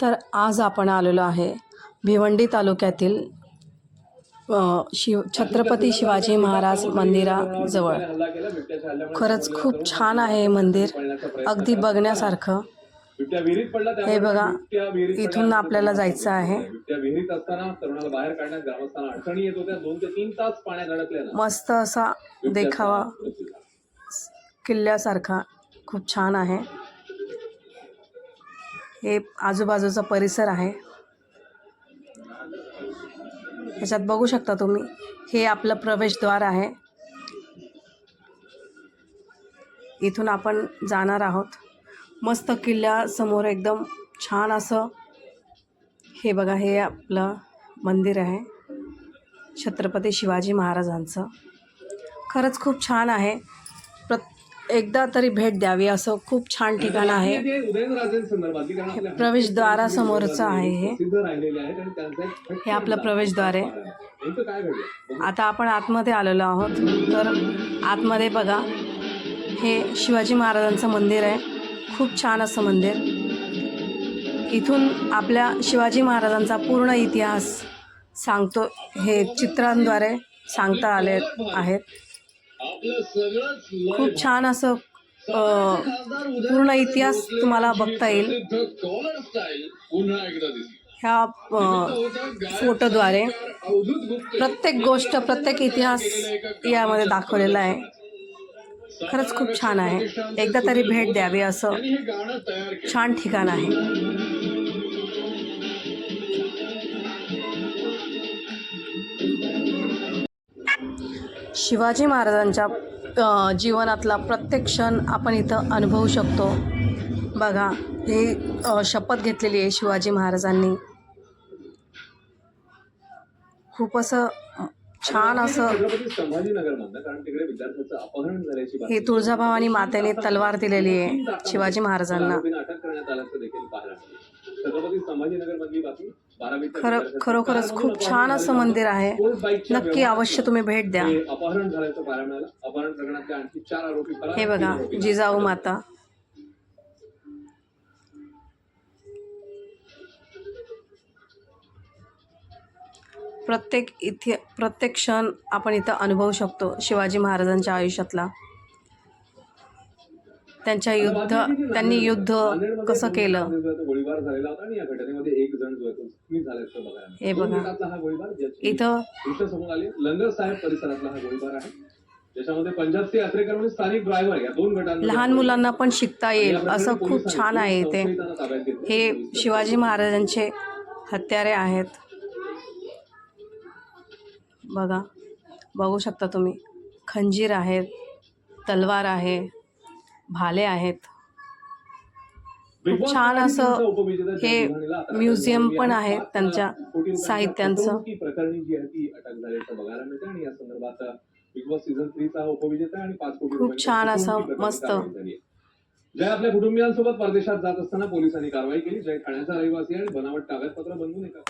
तर आज आपण आलेलो आहे भिवंडी तालुक्यातील शिव छत्रपती शिवाजी महाराज मंदिराजवळ. खरंच खूप छान आहे हे मंदिर अगदी बघण्यासारखं. हे बघा इथून आपल्याला जायचं आहे. मस्त असा देखावा किल्ल्यासारखा खूप छान आहे. हे आजूबाजूचा परिसर आहे. ह्याच्यात बघू शकता तुम्ही हे आपलं प्रवेशद्वार आहे. इथून आपण जाणार आहोत. मस्त किल्ल्यासमोर एकदम छान असं हे बघा हे आपलं मंदिर आहे. छत्रपती शिवाजी महाराजांचं. खरंच खूप छान आहे. प्रत एकदा तरी भेट द्यावी असं खूप छान ठिकाण आहे. आपल्या प्रवेशद्वारासमोरचं आहे हे. हे आपलं प्रवेशद्वार आहे. आता आपण आतमध्ये आलेलो आहोत तर आतमध्ये बघा हे शिवाजी महाराजांचं मंदिर आहे. खूप छान असं मंदिर. इथून आपल्या शिवाजी महाराजांचा पूर्ण इतिहास सांगतो हे चित्रांद्वारे सांगता आले आहेत. खूप छान असं पूर्ण इतिहास तुम्हाला बघता येईल. ह्या फोटोद्वारे प्रत्येक गोष्ट प्रत्येक इतिहास यामध्ये दाखवलेला आहे. खरंच खूप छान आहे. एकदा तरी भेट द्यावी असं छान ठिकाण आहे. शिवाजी महाराजांच्या जीवनातला प्रत्येक क्षण आपण इथं अनुभवू शकतो. बघा हे शपथ घेतलेली आहे शिवाजी महाराजांनी. खूप असं छान असं हे तुळजाभवानी मातेने तलवार दिलेली आहे शिवाजी महाराजांना. खरं खरोखरच खूप छान असं मंदिर आहे. नक्की अवश्य तुम्ही भेट द्या. हे हे बघा जिजाऊ माता. प्रत्येक इथे प्रत्येक क्षण आपण इथं अनुभवू शकतो शिवाजी महाराजांच्या आयुष्यातला. त्यांच्या युद्ध त्यांनी युद्ध कसं केलं. हे बघा. इथं हा लहान मुलांना पण शिकता येईल. असं खूप छान आहे इथे. हे शिवाजी महाराजांचे हत्यारे आहेत. बघा. बघू शकता तुम्ही. खंजीर आहेत तलवार आहे. भाले आहेत बॉस छान असं हे म्युझियम पण आहे. त्यांच्या साहित्यांचं. खूप छान असं मस्त. जय आपल्या कुटुंबियांसोबत परदेशात जात असताना पोलिसांनी कारवाई केली जय ठाण्याचा रहिवासी आणि बनावट कागदपत्र बनवून एका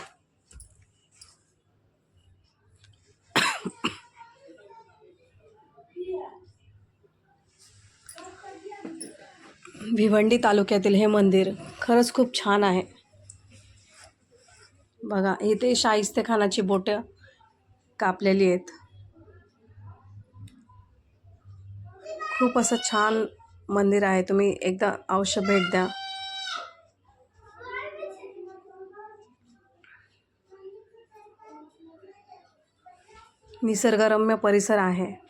भिवंडी तालुक्यातील हे मंदिर खरंच खूप छान आहे. बघा इथे शाहिस्ते खानाची बोटं कापलेली आहेत. खूप असं छान मंदिर आहे. तुम्ही एकदा अवश्य भेट द्या. निसर्गरम्य परिसर आहे.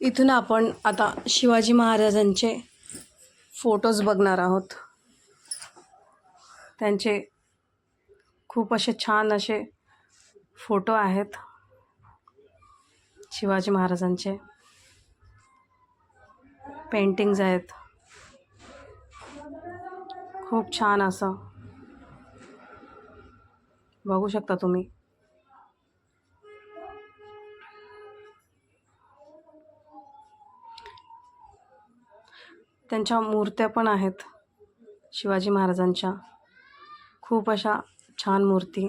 इथून आपण आता शिवाजी महाराजांचे फोटोज बघणार आहोत. त्यांचे खूप असे छान असे फोटो आहेत. शिवाजी महाराजांचे पेंटिंग्ज आहेत. खूप छान असं. बघू शकता तुम्ही. त्यांच्या मूर्त्या पण आहेत. शिवाजी महाराजांच्या. खूप अशा छान मूर्ती.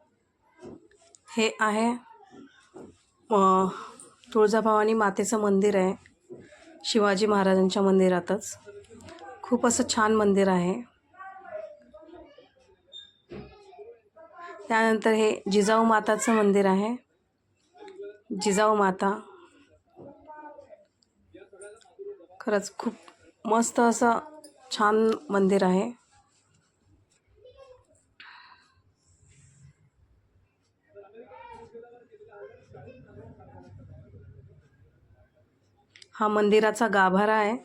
हे आहे तुळजाभवानी मातेचं मंदिर आहे शिवाजी महाराजांच्या मंदिरातच. खूप असं छान मंदिर आहे. त्यानंतर हे जिजाऊ माताचं मंदिर आहे. जिजाऊ माता. खरंच खूप मस्त असं छान मंदिर आहे. हा मंदिराचा गाभारा आहे.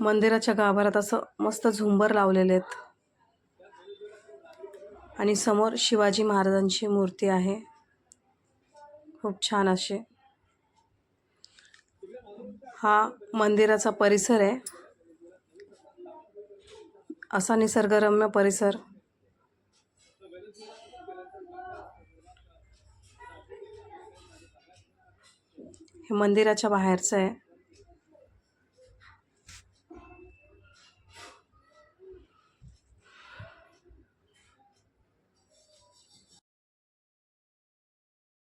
मंदिराच्या गाभाऱ्यात असं मस्त झुंबर लावलेले आहेत. आणि समोर शिवाजी महाराजांची मूर्ती आहे. खूप छान असे हा मंदिराचा परिसर आहे. असा निसर्गरम्य परिसर. हे मंदिराच्या बाहेरचं आहे.